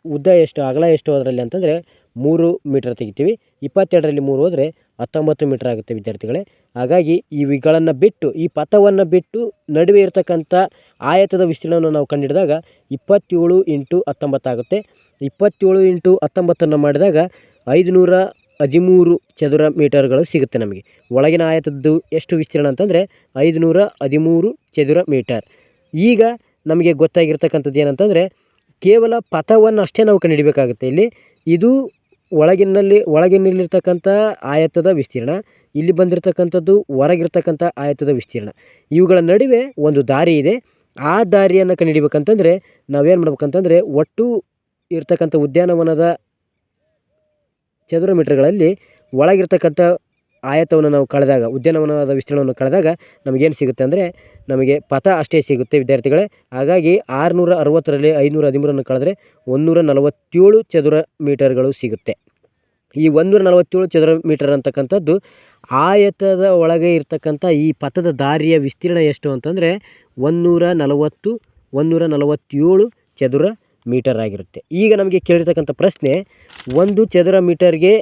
ಉದ್ದ ಎಷ್ಟು, ಅಗಲ ಎಷ್ಟು ಅದರಲ್ಲಿ ಅಂತಂದರೆ ಮೂರು ಮೀಟ್ರ್ ತೆಗಿತೀವಿ. ಇಪ್ಪತ್ತೆರಡರಲ್ಲಿ ಮೂರು ಹೋದರೆ ಹತ್ತೊಂಬತ್ತು ಮೀಟ್ರ್ ಆಗುತ್ತೆ ವಿದ್ಯಾರ್ಥಿಗಳೇ. ಹಾಗಾಗಿ ಇವುಗಳನ್ನು ಬಿಟ್ಟು, ಈ ಪಥವನ್ನು ಬಿಟ್ಟು ನಡುವೆ ಇರತಕ್ಕಂಥ ಆಯತದ ವಿಸ್ತೀರ್ಣವನ್ನು ನಾವು ಕಂಡಿಡಿದಾಗ ಇಪ್ಪತ್ತೇಳು ಇಂಟು ಹತ್ತೊಂಬತ್ತಾಗುತ್ತೆ ಇಪ್ಪತ್ತೇಳು ಇಂಟು ಹತ್ತೊಂಬತ್ತನ್ನು ಮಾಡಿದಾಗ ಐದುನೂರ ಹದಿಮೂರು ಚದುರ ಮೀಟರ್ಗಳು ಸಿಗುತ್ತೆ ನಮಗೆ. ಒಳಗಿನ ಆಯತದ್ದು ಎಷ್ಟು ವಿಸ್ತೀರ್ಣ ಅಂತಂದರೆ ಐದುನೂರ ಹದಿಮೂರು ಚದುರ ಮೀಟರ್. ಈಗ ನಮಗೆ ಗೊತ್ತಾಗಿರ್ತಕ್ಕಂಥದ್ದು ಏನಂತಂದರೆ ಕೇವಲ ಪಥವನ್ನು ಅಷ್ಟೇ ನಾವು ಕಂಡುಹಿಡಬೇಕಾಗುತ್ತೆ. ಇಲ್ಲಿ ಇದು ಒಳಗಿನಲ್ಲಿ, ಒಳಗಿನಲ್ಲಿರ್ತಕ್ಕಂಥ ಆಯತದ ವಿಸ್ತೀರ್ಣ, ಇಲ್ಲಿ ಬಂದಿರತಕ್ಕಂಥದ್ದು ಹೊರಗಿರ್ತಕ್ಕಂಥ ಆಯತದ ವಿಸ್ತೀರ್ಣ. ಇವುಗಳ ನಡುವೆ ಒಂದು ದಾರಿ ಇದೆ. ಆ ದಾರಿಯನ್ನು ಕಂಡುಹಿಡಿಬೇಕಂತಂದರೆ ನಾವೇನು ಮಾಡ್ಬೇಕಂತಂದರೆ ಒಟ್ಟು ಇರ್ತಕ್ಕಂಥ ಉದ್ಯಾನವನದ ಚದುರ ಮೀಟರ್ಗಳಲ್ಲಿ ಒಳಗಿರ್ತಕ್ಕಂಥ ಆಯತವನ್ನು ನಾವು ಕಳೆದಾಗ, ಉದ್ಯಾನವನದ ವಿಸ್ತೀರ್ಣವನ್ನು ಕಳೆದಾಗ ನಮಗೇನು ಸಿಗುತ್ತೆ ಅಂದರೆ, ನಮಗೆ ಪಥ ಅಷ್ಟೇ ಸಿಗುತ್ತೆ ವಿದ್ಯಾರ್ಥಿಗಳೇ. ಹಾಗಾಗಿ ಆರುನೂರ ಅರವತ್ತರಲ್ಲಿ ಐನೂರ ಹದಿಮೂರನ್ನು ಕಳೆದ್ರೆ ಒಂದೂರ ನಲವತ್ತೇಳು ಚದುರ ಮೀಟರ್ಗಳು ಸಿಗುತ್ತೆ. ಈ ಒಂದೂರ ನಲವತ್ತೇಳು ಚದುರ ಮೀಟರ್ ಅಂತಕ್ಕಂಥದ್ದು ಆಯತದ ಒಳಗೆ ಇರತಕ್ಕಂಥ ಈ ಪಥದ ದಾರಿಯ ವಿಸ್ತೀರ್ಣ ಎಷ್ಟು ಅಂತಂದರೆ ಒಂದೂರ ನಲವತ್ತು ಒಂದೂರ ನಲವತ್ತೇಳು ಚದುರ ಮೀಟರ್ ಆಗಿರುತ್ತೆ. ಈಗ ನಮಗೆ ಕೇಳಿರ್ತಕ್ಕಂಥ ಪ್ರಶ್ನೆ, ಒಂದು ಚದರ ಮೀಟರ್ಗೆ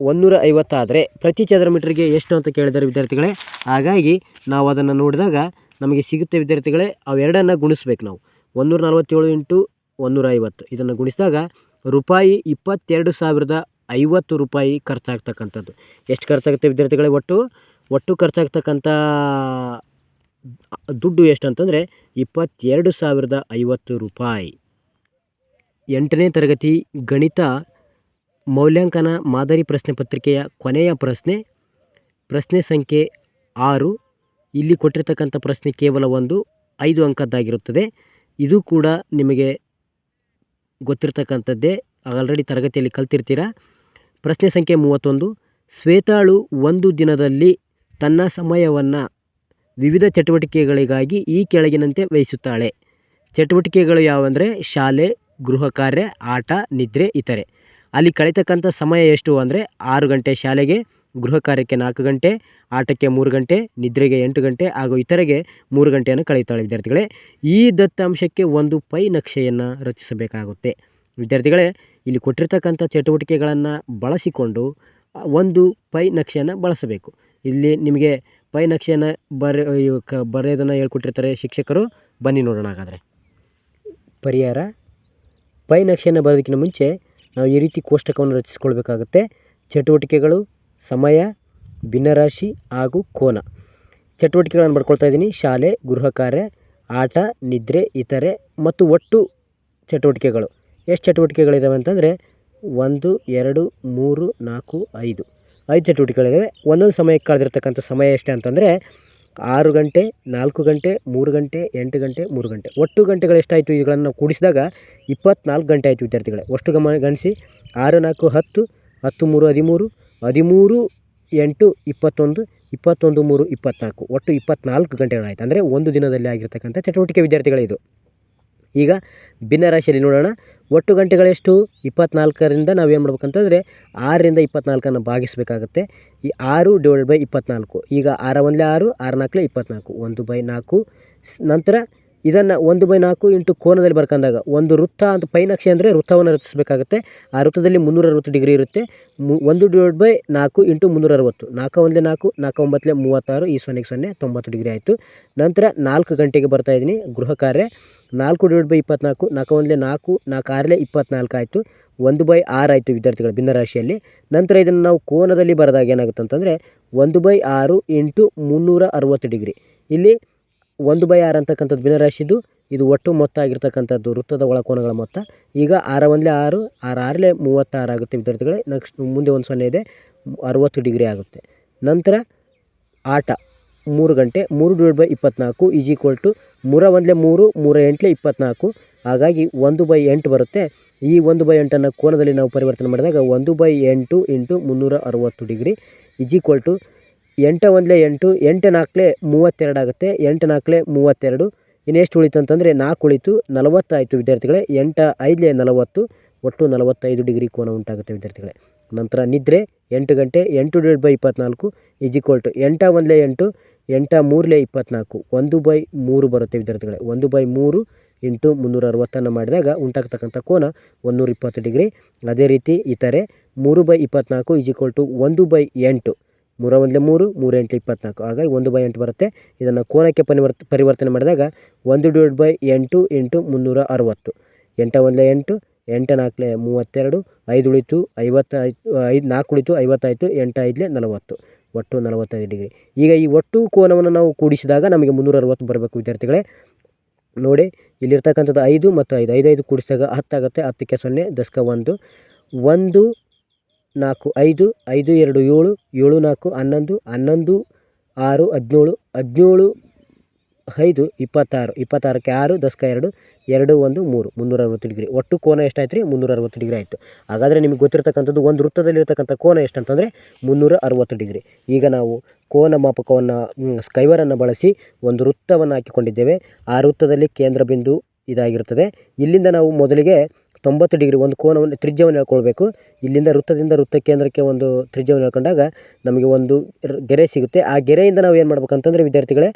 ಒಂದೂರ ಐವತ್ತಾದರೆ ಪ್ರತಿ ಚದರ ಮೀಟರ್ಗೆ ಎಷ್ಟು ಅಂತ ಕೇಳಿದ್ದಾರೆ ವಿದ್ಯಾರ್ಥಿಗಳೇ? ಹಾಗಾಗಿ ನಾವು ಅದನ್ನು ನೋಡಿದಾಗ ನಮಗೆ ಸಿಗುತ್ತೆ ವಿದ್ಯಾರ್ಥಿಗಳೇ, ಅವೆರಡನ್ನು ಗುಣಿಸ್ಬೇಕು ನಾವು. ಒಂದೂರ ನಲವತ್ತೇಳು ಇಂಟು ಒಂದೂರ ಐವತ್ತು ಇದನ್ನು ಗುಣಿಸಿದಾಗ ರೂಪಾಯಿ ಇಪ್ಪತ್ತೆರಡು ಸಾವಿರದ ಐವತ್ತು ರೂಪಾಯಿ ಖರ್ಚಾಗ್ತಕ್ಕಂಥದ್ದು. ಎಷ್ಟು ಖರ್ಚಾಗುತ್ತೆ ವಿದ್ಯಾರ್ಥಿಗಳೇ ಒಟ್ಟು? ಒಟ್ಟು ಖರ್ಚಾಗ್ತಕ್ಕಂಥ ದುಡ್ಡು ಎಷ್ಟು ಅಂತಂದರೆ ಇಪ್ಪತ್ತೆರಡು ಸಾವಿರದ ಐವತ್ತು ರೂಪಾಯಿ. ಎಂಟನೇ ತರಗತಿ ಗಣಿತ ಮೌಲ್ಯಾಂಕನ ಮಾದರಿ ಪ್ರಶ್ನೆ ಪತ್ರಿಕೆಯ ಕೊನೆಯ ಪ್ರಶ್ನೆ. ಪ್ರಶ್ನೆ ಸಂಖ್ಯೆ ಆರು. ಇಲ್ಲಿ ಕೊಟ್ಟಿರ್ತಕ್ಕಂಥ ಪ್ರಶ್ನೆ ಕೇವಲ ಒಂದು, ಐದು ಅಂಕದ್ದಾಗಿರುತ್ತದೆ. ಇದು ಕೂಡ ನಿಮಗೆ ಗೊತ್ತಿರತಕ್ಕಂಥದ್ದೇ. ಆಲ್ರೆಡಿ ತರಗತಿಯಲ್ಲಿ ಕಲ್ತಿರ್ತೀರ? ಪ್ರಶ್ನೆ ಸಂಖ್ಯೆ ಮೂವತ್ತೊಂದು. ಶ್ವೇತಾಳು ಒಂದು ದಿನದಲ್ಲಿ ತನ್ನ ಸಮಯವನ್ನು ವಿವಿಧ ಚಟುವಟಿಕೆಗಳಿಗಾಗಿ ಈ ಕೆಳಗಿನಂತೆ ವ್ಯಯಿಸುತ್ತಾಳೆ. ಚಟುವಟಿಕೆಗಳು ಯಾವಂದರೆ ಶಾಲೆ, ಗೃಹ ಕಾರ್ಯ, ಆಟ, ನಿದ್ರೆ, ಇತರೆ. ಅಲ್ಲಿ ಕಳೀತಕ್ಕಂಥ ಸಮಯ ಎಷ್ಟು ಅಂದರೆ ಆರು ಗಂಟೆ ಶಾಲೆಗೆ, ಗೃಹ ಕಾರ್ಯಕ್ಕೆ ನಾಲ್ಕು ಗಂಟೆ, ಆಟಕ್ಕೆ ಮೂರು ಗಂಟೆ, ನಿದ್ರೆಗೆ ಎಂಟು ಗಂಟೆ, ಹಾಗೂ ಇತರೆಗೆ ಮೂರು ಗಂಟೆಯನ್ನು ಕಳೀತಾಳೆ ವಿದ್ಯಾರ್ಥಿಗಳೇ. ಈ ದತ್ತಾಂಶಕ್ಕೆ ಒಂದು ಪೈ ನಕ್ಷೆಯನ್ನು ರಚಿಸಬೇಕಾಗುತ್ತೆ. ವಿದ್ಯಾರ್ಥಿಗಳೇ, ಇಲ್ಲಿ ಕೊಟ್ಟಿರ್ತಕ್ಕಂಥ ಚಟುವಟಿಕೆಗಳನ್ನು ಬಳಸಿಕೊಂಡು ಒಂದು ಪೈ ನಕ್ಷೆಯನ್ನು ಬಳಸಬೇಕು. ಇಲ್ಲಿ ನಿಮಗೆ ಪೈ ನಕ್ಷೆಯನ್ನು ಬರೆ ಕ, ಬರೆಯೋದನ್ನು ಹೇಳ್ಕೊಟ್ಟಿರ್ತಾರೆ ಶಿಕ್ಷಕರು. ಬನ್ನಿ ನೋಡೋಣ ಹಾಗಾದರೆ. ಪರಿಹಾರ. ಪೈ ನಕ್ಷೆಯನ್ನು ಬರೋದಕ್ಕಿಂತ ಮುಂಚೆ ನಾವು ಈ ರೀತಿ ಕೋಷ್ಟಕವನ್ನು ರಚಿಸ್ಕೊಳ್ಬೇಕಾಗುತ್ತೆ. ಚಟುವಟಿಕೆಗಳು, ಸಮಯ, ಭಿನ್ನರಾಶಿ ಹಾಗೂ ಕೋನ. ಚಟುವಟಿಕೆಗಳನ್ನು ಬರ್ಕೊಳ್ತಾ ಇದ್ದೀನಿ. ಶಾಲೆ, ಗೃಹ ಕಾರ್ಯ, ಆಟ, ನಿದ್ರೆ, ಇತರೆ ಮತ್ತು ಒಟ್ಟು ಚಟುವಟಿಕೆಗಳು. ಎಷ್ಟು ಚಟುವಟಿಕೆಗಳಿದ್ದಾವೆ ಅಂತಂದರೆ ಒಂದು, ಎರಡು, ಮೂರು, ನಾಲ್ಕು, ಐದು. ಐದು ಚಟುವಟಿಕೆಗಳಿದ್ದಾವೆ ಒಂದೊಂದು ಸಮಯಕ್ಕೆ ಕಳೆದಿರ್ತಕ್ಕಂಥ ಸಮಯ ಎಷ್ಟು ಅಂತಂದರೆ ಆರು ಗಂಟೆ, ನಾಲ್ಕು ಗಂಟೆ, ಮೂರು ಗಂಟೆ, ಎಂಟು ಗಂಟೆ, ಮೂರು ಗಂಟೆ. ಒಟ್ಟು ಗಂಟೆಗಳು ಎಷ್ಟಾಯಿತು ಇವುಗಳನ್ನು ಕೂಡಿಸಿದಾಗ ಇಪ್ಪತ್ನಾಲ್ಕು ಗಂಟೆ ಆಯಿತು ವಿದ್ಯಾರ್ಥಿಗಳೇ. ಒಷ್ಟು ಗಮ ಗಣಿಸಿ. ಆರು, ನಾಲ್ಕು, ಹತ್ತು ಹತ್ತು, ಮೂರು, ಹದಿಮೂರು ಹದಿಮೂರು, ಎಂಟು, ಇಪ್ಪತ್ತೊಂದು ಇಪ್ಪತ್ತೊಂದು, ಮೂರು, ಇಪ್ಪತ್ನಾಲ್ಕು. ಒಟ್ಟು ಇಪ್ಪತ್ನಾಲ್ಕು ಗಂಟೆಗಳಾಯಿತು. ಅಂದರೆ ಒಂದು ದಿನದಲ್ಲಿ ಆಗಿರ್ತಕ್ಕಂಥ ಚಟುವಟಿಕೆ ವಿದ್ಯಾರ್ಥಿಗಳೇ ಇದು. ಈಗ ಭಿನ್ನರಾಶಿಯಲ್ಲಿ ನೋಡೋಣ. ಒಟ್ಟು ಗಂಟೆಗಳೆಷ್ಟು? ಇಪ್ಪತ್ನಾಲ್ಕರಿಂದ ಏನು ಮಾಡ್ಬೇಕಂತಂದರೆ ಆರರಿಂದ ಇಪ್ಪತ್ನಾಲ್ಕನ್ನು ಭಾಗಿಸಬೇಕಾಗತ್ತೆ. ಈ ಆರು ಡಿವೈಡ್ ಬೈ ಇಪ್ಪತ್ತ್ನಾಲ್ಕು ಈಗ ಆರ ಒಂದಲೇ ಆರು ಆರು ನಾಲ್ಕಲೇ ಇಪ್ಪತ್ನಾಲ್ಕು. ಒಂದು ಬೈ ನಾಲ್ಕು. ನಂತರ ಇದನ್ನು ಒಂದು ಬೈ ನಾಲ್ಕು ಇಂಟು ಕೋನದಲ್ಲಿ ಬರ್ಕೊಂಡಾಗ ಒಂದು ವೃತ್ತ ಅಂತ ಪೈನಕ್ಷೆ ಅಂದರೆ ವೃತ್ತವನ್ನು ರಚಿಸಬೇಕಾಗುತ್ತೆ. ಆ ವೃತ್ತದಲ್ಲಿ ಮುನ್ನೂರ ಅರವತ್ತು ಡಿಗ್ರಿ ಇರುತ್ತೆ. ಮು ಒಂದು ಡಿವೈಡ್ ಬೈ ನಾಲ್ಕು ಇಂಟು ಮುನ್ನೂರ ಅರವತ್ತು. ನಾಲ್ಕು ಒಂದಲೇ ನಾಲ್ಕು ನಾಲ್ಕು ಒಂಬತ್ತಲೇ ಮೂವತ್ತಾರು, ಈ ಸೊನ್ನೆಗೆ ಸೊನ್ನೆ, ತೊಂಬತ್ತು ಡಿಗ್ರಿ ಆಯಿತು. ನಂತರ ನಾಲ್ಕು ಗಂಟೆಗೆ ಬರ್ತಾ ಇದ್ದೀನಿ ಗೃಹ ಕಾರ್ಯ. ನಾಲ್ಕು ಡಿವೈಡ್ ಬೈ ಇಪ್ಪತ್ನಾಲ್ಕು, ನಾಲ್ಕು ಒಂದಲೇ ನಾಲ್ಕು ನಾಲ್ಕು ಆರಲೇ ಇಪ್ಪತ್ನಾಲ್ಕು ಆಯಿತು. ಒಂದು ಬೈ ಆರು ಆಯಿತು ವಿದ್ಯಾರ್ಥಿಗಳ ಭಿನ್ನರಾಶಿಯಲ್ಲಿ ನಂತರ ಇದನ್ನು ನಾವು ಕೋನದಲ್ಲಿ ಬರೆದಾಗ ಏನಾಗುತ್ತೆ ಅಂತಂದರೆ ಒಂದು ಬೈ ಆರು ಇಂಟು ಮುನ್ನೂರ ಅರವತ್ತು ಡಿಗ್ರಿ. ಇಲ್ಲಿ ಒಂದು ಬೈ ಆರು ಅಂತಕ್ಕಂಥದ್ದು ಭಿನ್ನರಾಶಿದು, ಇದು ಒಟ್ಟು ಮೊತ್ತ ಆಗಿರ್ತಕ್ಕಂಥದ್ದು ವೃತ್ತದ ಒಳಕೋನಗಳ ಮೊತ್ತ. ಈಗ ಆರ ಒಂದಲೇ ಆರು ಆರು ಆರಲೇ ಮೂವತ್ತಾರು ಆಗುತ್ತೆ ವಿದ್ಯಾರ್ಥಿಗಳೇ. ನೆಕ್ಸ್ಟ್ ಮುಂದೆ ಒಂದು ಸೊನ್ನೆ ಇದೆ, ಅರುವತ್ತು ಡಿಗ್ರಿ ಆಗುತ್ತೆ. ನಂತರ ಆಟ, ಮೂರು ಗಂಟೆ, ಮೂರು ಡಿವೈಡ್ ಬೈ ಇಪ್ಪತ್ತ್ನಾಲ್ಕು ಈಸ್ ಈಕ್ವಲ್ ಟು ಮೂರ ಒಂದಲೇ ಮೂರು, ಮೂರ ಎಂಟ್ಲೆ ಇಪ್ಪತ್ತ್ನಾಲ್ಕು ಹಾಗಾಗಿ ಒಂದು ಬೈ ಎಂಟು ಬರುತ್ತೆ. ಈ ಒಂದು ಬೈ ಎಂಟನ್ನು ಕೋನದಲ್ಲಿ ನಾವು ಪರಿವರ್ತನೆ ಮಾಡಿದಾಗ ಒಂದು ಬೈ ಎಂಟು ಇಂಟು ಮುನ್ನೂರ ಅರುವತ್ತು ಡಿಗ್ರಿ ಈಸ್ ಈಕ್ವಲ್ ಟು ಎಂಟ ಒಂದಲೇ ಎಂಟು ಎಂಟು ನಾಲ್ಕಲೇ ಮೂವತ್ತೆರಡು ಆಗುತ್ತೆ. ಎಂಟು ನಾಲ್ಕಲೇ ಮೂವತ್ತೆರಡು. ಇನ್ನೆಷ್ಟು ಉಳಿತು ಅಂತಂದರೆ ನಾಲ್ಕು ಉಳಿತು, ನಲವತ್ತಾಯಿತು ವಿದ್ಯಾರ್ಥಿಗಳೇ. ಎಂಟ ಐದಲೇ ನಲವತ್ತು, ಒಟ್ಟು ನಲವತ್ತೈದು ಡಿಗ್ರಿ ಕೋನ ಉಂಟಾಗುತ್ತೆ ವಿದ್ಯಾರ್ಥಿಗಳೇ. ನಂತರ ನಿದ್ರೆ ಎಂಟು ಗಂಟೆ, ಎಂಟು ಡಿವೈಡ್ ಬೈ ಇಪ್ಪತ್ನಾಲ್ಕು ಈಸ್ ಈಕ್ವಲ್ ಟು ಎಂಟ ಒಂದಲೇ ಎಂಟು, ಎಂಟ ಮೂರಲೇ ಇಪ್ಪತ್ನಾಲ್ಕು. ಒಂದು ಬೈ ಮೂರು ಬರುತ್ತೆ ವಿದ್ಯಾರ್ಥಿಗಳೇ. ಒಂದು ಬೈ ಮೂರು ಇಂಟು ಮುನ್ನೂರ ಅರವತ್ತನ್ನು ಮಾಡಿದಾಗ ಉಂಟಾಗ್ತಕ್ಕಂಥ ಕೋನ ಒಂದುನೂರ ಇಪ್ಪತ್ತು ಡಿಗ್ರಿ. ಅದೇ ರೀತಿ ಇತರೆ ಮೂರು ಬೈ ಇಪ್ಪತ್ನಾಲ್ಕು ಈಸ್ ಈಕ್ವಲ್ ಟು ಒಂದು ಬೈ ಎಂಟು. ಮೂರ ಒಂದಲೇ ಮೂರು ಮೂರು ಎಂಟು ಇಪ್ಪತ್ನಾಲ್ಕು. ಹಾಗಾಗಿ ಒಂದು ಬೈ ಎಂಟು ಬರುತ್ತೆ. ಇದನ್ನು ಕೋನಕ್ಕೆ ಪರಿವರ್ತ, ಪರಿವರ್ತನೆ ಮಾಡಿದಾಗ ಒಂದು ಡಿವೈಡ್ ಬೈ ಎಂಟು ಇಂಟು ಮುನ್ನೂರ ಅರುವತ್ತು. ಎಂಟ ಒಂದಲೇ ಎಂಟು, ಎಂಟ ನಾಲ್ಕಲೇ ಮೂವತ್ತೆರಡು, ಐದು ಉಳಿತು ಐವತ್ತಾಯ್ತು ಐದು, ನಾಲ್ಕು ಉಳಿತು ಐವತ್ತಾಯಿತು, ಎಂಟು ಐದಲೆ ನಲವತ್ತು. ಒಟ್ಟು ನಲವತ್ತೈದು ಡಿಗ್ರಿ. ಈಗ ಈ ಒಟ್ಟು ಕೋನವನ್ನು ನಾವು ಕೂಡಿಸಿದಾಗ ನಮಗೆ ಮುನ್ನೂರ ಅರವತ್ತು ಬರಬೇಕು, ವಿದ್ಯಾರ್ಥಿಗಳೇ. ನೋಡಿ, ಇಲ್ಲಿರ್ತಕ್ಕಂಥದ್ದು ಐದು ಮತ್ತು ಐದು ಐದು ಐದು ಕೂಡಿಸಿದಾಗ ಹತ್ತಾಗುತ್ತೆ ಹತ್ತಕ್ಕೆ ಸೊನ್ನೆ, ದಶಕ ಒಂದು. ಒಂದು ನಾಲ್ಕು, ಐದು ಐದು, ಎರಡು, ಏಳು ಏಳು, ನಾಲ್ಕು, ಹನ್ನೊಂದು ಹನ್ನೊಂದು, ಆರು, ಹದಿನೇಳು ಹದಿನೇಳು, ಐದು, ಇಪ್ಪತ್ತಾರು, ಇಪ್ಪತ್ತಾರಕ್ಕೆ ಆರು, ದಶಕ ಎರಡು ಎರಡು, ಒಂದು, ಮೂರು ಮುನ್ನೂರ ಅರವತ್ತು ಡಿಗ್ರಿ. ಒಟ್ಟು ಕೋನ ಎಷ್ಟಾಯ್ತು ರೀ ಮುನ್ನೂರ ಅರವತ್ತು ಡಿಗ್ರಿ ಆಯಿತು. ಹಾಗಾದರೆ ನಿಮಗೆ ಗೊತ್ತಿರತಕ್ಕಂಥದ್ದು ಒಂದು ವೃತ್ತದಲ್ಲಿರತಕ್ಕಂಥ ಕೋನ ಎಷ್ಟಂತಂದರೆ ಮುನ್ನೂರ ಅರವತ್ತು ಡಿಗ್ರಿ. ಈಗ ನಾವು ಕೋನ ಮಾಪಕವನ್ನು ಸ್ಕೈವರನ್ನು ಬಳಸಿ ಒಂದು ವೃತ್ತವನ್ನು ಹಾಕಿಕೊಂಡಿದ್ದೇವೆ. ಆ ವೃತ್ತದಲ್ಲಿ ಕೇಂದ್ರ ಬಿಂದು ಇದಾಗಿರುತ್ತದೆ. ಇಲ್ಲಿಂದ ನಾವು ಮೊದಲಿಗೆ ತೊಂಬತ್ತು ಡಿಗ್ರಿ ಒಂದು ಕೋನವನ್ನು ತ್ರಿಜ್ಯವನ್ನು ಹೇಳ್ಕೊಳ್ಬೇಕು. ಇಲ್ಲಿಂದ ವೃತ್ತದಿಂದ ವೃತ್ತ ಕೇಂದ್ರಕ್ಕೆ ಒಂದು ತ್ರಿಜ್ಯವನ್ನು ಹೇಳ್ಕೊಂಡಾಗ ನಮಗೆ ಒಂದು ಗೆರೆ ಸಿಗುತ್ತೆ. ಆ ಗೆರೆಯಿಂದ ನಾವು ಏನು ಮಾಡ್ಬೇಕಂತಂದರೆ ವಿದ್ಯಾರ್ಥಿಗಳೇ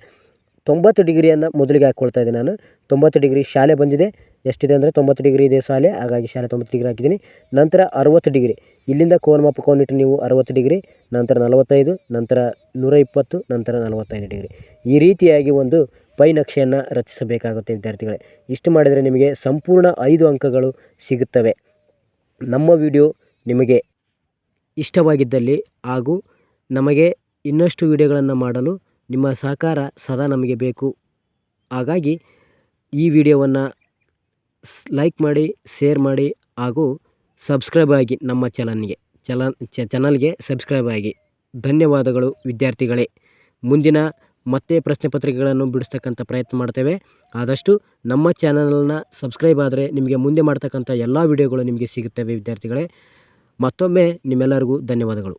ತೊಂಬತ್ತು ಡಿಗ್ರಿಯನ್ನು ಮೊದಲಿಗೆ ಹಾಕ್ಕೊಳ್ತಾ ಇದ್ದೀನಿ ನಾನು. ತೊಂಬತ್ತು ಡಿಗ್ರಿ ಶಾಲೆ ಬಂದಿದೆ. ಎಷ್ಟಿದೆ ಅಂದರೆ ತೊಂಬತ್ತು ಡಿಗ್ರಿ ಇದೆ ಶಾಲೆ ಹಾಗಾಗಿ ಶಾಲೆ ತೊಂಬತ್ತು ಡಿಗ್ರಿ ಹಾಕಿದ್ದೀನಿ. ನಂತರ ಅರವತ್ತು ಡಿಗ್ರಿ. ಇಲ್ಲಿಂದ ಕೋನ ಮಾಪಕವನ್ನಿಟ್ಟು ನೀವು ಅರುವತ್ತು ಡಿಗ್ರಿ, ನಂತರ ನಲವತ್ತೈದು, ನಂತರ ನೂರ ಇಪ್ಪತ್ತು ನಂತರ ನಲವತ್ತೈದು ಡಿಗ್ರಿ. ಈ ರೀತಿಯಾಗಿ ಒಂದು ಪೈ ನಕ್ಷೆಯನ್ನು ರಚಿಸಬೇಕಾಗುತ್ತೆ ವಿದ್ಯಾರ್ಥಿಗಳೇ. ಇಷ್ಟು ಮಾಡಿದರೆ ನಿಮಗೆ ಸಂಪೂರ್ಣ ಐದು ಅಂಕಗಳು ಸಿಗುತ್ತವೆ. ನಮ್ಮ ವಿಡಿಯೋ ನಿಮಗೆ ಇಷ್ಟವಾಗಿದ್ದಲ್ಲಿ ಹಾಗೂ ನಮಗೆ ಇನ್ನಷ್ಟು ವಿಡಿಯೋಗಳನ್ನು ಮಾಡಲು ನಿಮ್ಮ ಸಹಕಾರ ಸದಾ ನಮಗೆ ಬೇಕು. ಹಾಗಾಗಿ ಈ ವಿಡಿಯೋವನ್ನು ಲೈಕ್ ಮಾಡಿ ಶೇರ್ ಮಾಡಿ ಹಾಗೂ ಸಬ್ಸ್ಕ್ರೈಬ್ ಆಗಿ ನಮ್ಮ ಚಾನಲ್ಗೆ ಚಲನ್ ಚಾನಲ್ಗೆ ಸಬ್ಸ್ಕ್ರೈಬ್ ಆಗಿ. ಧನ್ಯವಾದಗಳು ವಿದ್ಯಾರ್ಥಿಗಳೇ. ಮುಂದಿನ ಮತ್ತೆ ಪ್ರಶ್ನೆ ಪತ್ರಿಕೆಗಳನ್ನು ಬಿಡಿಸ್ತಕ್ಕಂಥ ಪ್ರಯತ್ನ ಮಾಡ್ತೇವೆ. ಆದಷ್ಟು ನಮ್ಮ ಚಾನಲ್ನ ಸಬ್ಸ್ಕ್ರೈಬ್ ಆದರೆ ನಿಮಗೆ ಮುಂದೆ ಮಾಡ್ತಕ್ಕಂಥ ಎಲ್ಲ ವಿಡಿಯೋಗಳು ನಿಮಗೆ ಸಿಗುತ್ತವೆ ವಿದ್ಯಾರ್ಥಿಗಳೇ. ಮತ್ತೊಮ್ಮೆ ನಿಮ್ಮೆಲ್ಲರಿಗೂ ಧನ್ಯವಾದಗಳು.